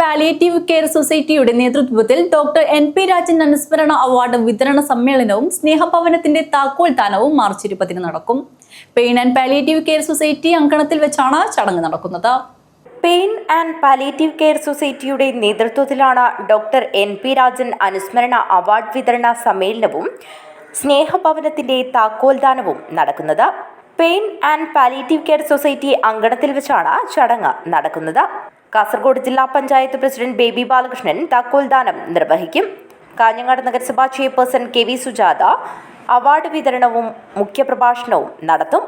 Palliative care സൊസൈറ്റിയുടെ നേതൃത്വത്തിൽ doctor N P Rajan അനുസ്മരണ അവാർഡ് വിതരണ സമ്മേളനവും സ്നേഹഭവനത്തിന്റെ താക്കോൽ ദാനവും മാർച്ച് ഇരുപതിന് നടക്കും. Pain and palliative care society അങ്കണത്തിൽ വെച്ചാണ് ചടങ്ങ് നടക്കുന്നത്. പെയിൻ ആൻഡ് പാലിയേറ്റീവ് കെയർ സൊസൈറ്റിയുടെ നേതൃത്വത്തിലാണ് ഡോക്ടർ എൻ പി രാജൻ അനുസ്മരണ അവാർഡ് വിതരണ സമ്മേളനവും സ്നേഹഭവനത്തിന്റെ താക്കോൽദാനവും നടക്കുന്നത്. Pain and palliative care society അങ്കണത്തിൽ വെച്ചാണ് ചടങ്ങ് നടക്കുന്നത്. കാസർഗോഡ് ജില്ലാ പഞ്ചായത്ത് പ്രസിഡന്റ് ബേബി ബാലകൃഷ്ണൻ താക്കോൽദാനം നിർവഹിക്കും. കാഞ്ഞങ്ങാട് നഗരസഭാ chairperson K V Sujatha award വിതരണവും മുഖ്യപ്രഭാഷണവും നടത്തും.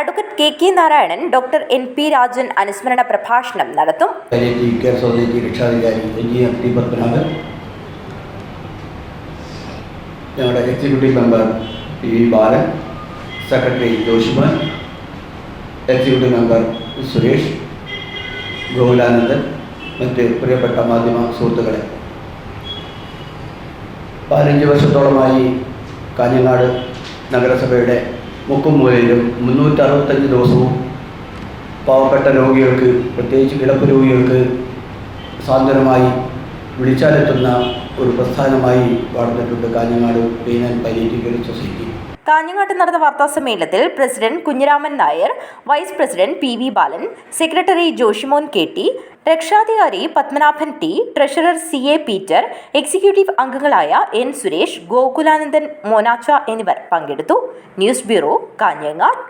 Advocate K K Narayanan doctor N P Rajan അനുസ്മരണ പ്രഭാഷണം നടത്തും. ഞങ്ങളുടെ executive member P V Balan. Secretary Joshiman. Executive member Suresh. Gokulanandan മറ്റ് പ്രിയപ്പെട്ട മാധ്യമ സുഹൃത്തുക്കളെ. പതിനഞ്ച് വർഷത്തോളമായി കാഞ്ഞങ്ങാട് നഗരസഭയുടെ മുക്കും മൂലയിലും മുന്നൂറ്ററുപത്തഞ്ച് ദിവസവും പാവപ്പെട്ട രോഗികൾക്ക് പ്രത്യേകിച്ച് കിടപ്പ് രോഗികൾക്ക് സാന്ത്വനമായി വിളിച്ചാലെത്തുന്ന ഒരു പ്രസ്ഥാനമായി വളർന്നിട്ടുണ്ട് കാഞ്ഞങ്ങാട് ആൻഡ് പാലിയേറ്റീവ് സൊസൈറ്റി. കാഞ്ഞങ്ങാട്ട് നടന്ന വാർത്താ സമ്മേളനത്തിൽ president Kunhiraman Nair vice president P V Balan secretary Joshimon K T രക്ഷാധികാരി Padmanabhan T treasurer C A Peter executive അംഗങ്ങളായ എൻ സുരേഷ് ഗോകുലാനന്ദൻ മോനാച്ച എന്നിവർ പങ്കെടുത്തു. News bureau Kanhangad.